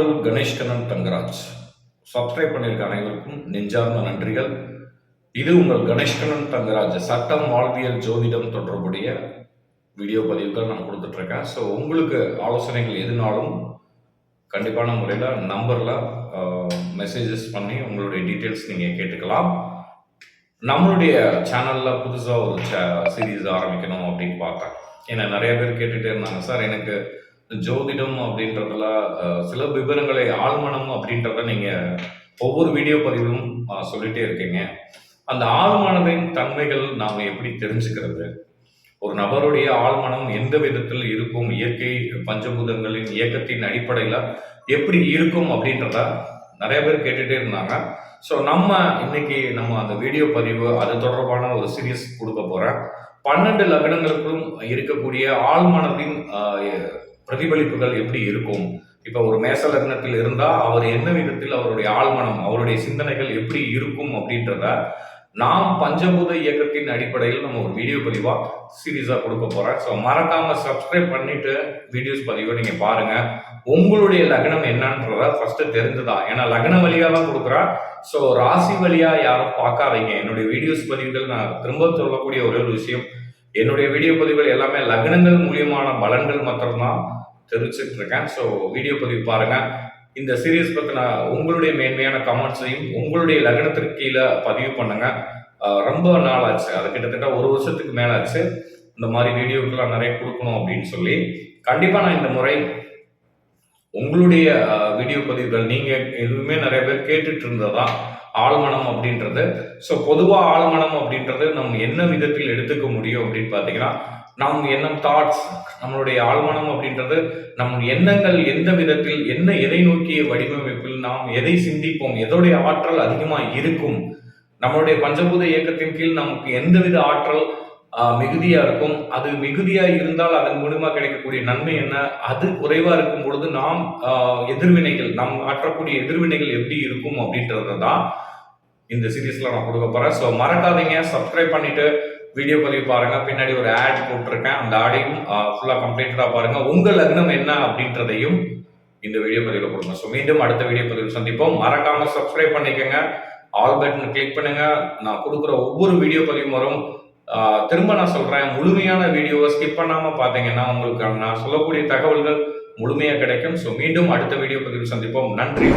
கணேஷ்கண்ணன் Thangaraj. Subscribe பண்ணியிருக்க அனைவருக்கும் நெஞ்சார்ந்த நன்றிகள். இது உங்கள் கணேஷ்கண்ணன் தங்கராஜ் சட்டம் வாழ்வியல் ஜோதிடம் தொடர்புடைய வீடியோ பதிவுகள் நான் கொடுத்துட்ருக்கேன். ஸோ உங்களுக்கு ஆலோசனைகள் எதுனாலும் கண்டிப்பான முறையில் நம்பரில் மெசேஜஸ் பண்ணி உங்களுடைய டீட்டெயில்ஸ் நீங்கள் கேட்டுக்கலாம். நம்மளுடைய சேனலில் புதுசாக ஒரு சீரீஸ் ஆரம்பிக்கணும் அப்படின்னு பார்த்தேன் ஏன்னா நிறைய பேர் கேட்டுகிட்டே இருந்தாங்க. சார் எனக்கு ஜோதிடம் அப்படின்றதுல சில விவரங்களை ஆழ்மனம் அப்படின்றத நீங்கள் ஒவ்வொரு வீடியோ பதிவிலும் சொல்லிட்டே இருக்கீங்க. அந்த ஆழ்மனதின் தன்மைகள் நாம் எப்படி தெரிஞ்சுக்கிறது? ஒரு நபருடைய ஆழ்மனம் எந்த விதத்தில் இருக்கும்? இயற்கை பஞ்சபூதங்களின் இயக்கத்தின் அடிப்படையில் எப்படி இருக்கும் அப்படின்றத நிறைய பேர் கேட்டுட்டே இருந்தாங்க. ஸோ நம்ம இன்னைக்கு நம்ம அந்த வீடியோ பதிவு அது தொடர்பான ஒரு சீரியஸ் கொடுக்க போகிறேன் பன்னெண்டு லக்னங்களுக்கும் இருக்கக்கூடிய ஆழ்மனத்தின் பிரதிபலிப்புகள் எப்படி இருக்கும்? இப்போ ஒரு மேச லக்னத்தில் இருந்தால் அவர் என்ன விதத்தில் அவருடைய ஆழ்மனம் அவருடைய சிந்தனைகள் எப்படி இருக்கும் அப்படின்றத நாம் பஞ்சபூத இயக்கத்தின் அடிப்படையில் நம்ம ஒரு வீடியோ பதிவா சீரியஸா கொடுக்க போகிறேன் ஸோ மறக்காம சப்ஸ்கிரைப் பண்ணிட்டு வீடியோஸ் பதிவை நீங்க பாருங்க. உங்களுடைய லக்னம் என்னன்றத ஃபர்ஸ்ட் தெரிஞ்சுதான் ஏன்னா லக்ன வழியா தான் கொடுக்குறேன் ஸோ ராசி வழியா யாரும் பார்க்காதீங்க. என்னுடைய வீடியோஸ் பதிவுகள் நான் திரும்ப சொல்லக்கூடிய ஒரே ஒரு விஷயம் என்னுடைய வீடியோ பதிவுகள் எல்லாமே லக்னங்கள் மூலியமான பலன்கள் மாத்திரம்தான் தெரிவிச்சுட்டு இருக்கேன் ஸோ வீடியோ பதிவு பாருங்க. இந்த சீரியஸ் பற்றின உங்களுடைய மேன்மையான கமெண்ட்ஸையும் உங்களுடைய லக்னத்திற்கு கீழே பதிவு பண்ணுங்க. ரொம்ப நாள் ஆச்சு அது கிட்டத்தட்ட ஒரு வருஷத்துக்கு மேலே ஆச்சு இந்த மாதிரி வீடியோக்கெல்லாம் நிறைய கொடுக்கணும் அப்படின்னு சொல்லி கண்டிப்பாக நான் இந்த முறை உங்களுடைய வீடியோ பதிவுகள் நீங்கள் எதுவுமே நிறைய பேர் கேட்டுட்டு இருந்ததா ஆழ்மனம் அப்படின்றது. ஸோ பொதுவாக ஆழ்மனம் அப்படின்றது நம்ம என்ன விதத்தில் எடுத்துக்க முடியும் அப்படின்னு பார்த்தீங்கன்னா நம் எண்ணம் தாட்ஸ் நம்மளுடைய ஆழ்மனம் அப்படின்றது நம் எண்ணங்கள் எந்த விதத்தில் என்ன எதை நோக்கிய வடிவமைப்பில் நாம் எதை சிந்திப்போம் எதோடைய ஆற்றல் அதிகமாக இருக்கும்? நம்மளுடைய பஞ்சபூத இயக்கத்தின் கீழ் நமக்கு எந்தவித ஆற்றல் மிகுதியாக இருக்கும். அது மிகுதியாக இருந்தால் அதன் மூலிமா கிடைக்கக்கூடிய நன்மை என்ன? அது குறைவாக இருக்கும் பொழுது நாம் எதிர்வினைகள் நாம் ஆற்றக்கூடிய எதிர்வினைகள் எப்படி இருக்கும் அப்படின்றத தான் இந்த சீரீஸில் நான் கொடுக்க போகிறேன் ஸோ மறக்காதீங்க. சப்ஸ்கிரைப் பண்ணிட்டு வீடியோ பதிவு பாருங்க. பின்னாடி ஒரு ஆட் போட்டிருக்கேன். அந்த ஆடையும் ஃபுல்லாக கம்ப்ளீட்டடாக பாருங்க. உங்கள் லக்னம் என்ன அப்படின்றதையும் இந்த வீடியோ பதிவில் கொடுங்க. ஸோ மீண்டும் அடுத்த வீடியோ பதிவில் சந்திப்போம். மறக்காம சப்ஸ்கிரைப் பண்ணிக்கோங்க. ஆல் பட்டன் கிளிக் பண்ணுங்க. நான் கொடுக்குற ஒவ்வொரு வீடியோ பதிவு வரும். திரும்ப நான் சொல்றேன் முழுமையான வீடியோவை ஸ்கிப் பண்ணாம பார்த்தீங்கன்னா உங்களுக்கு நான் சொல்லக்கூடிய தகவல்கள் முழுமையாக கிடைக்கும். ஸோ மீண்டும் அடுத்த வீடியோ பதிவில் சந்திப்போம். நன்றி.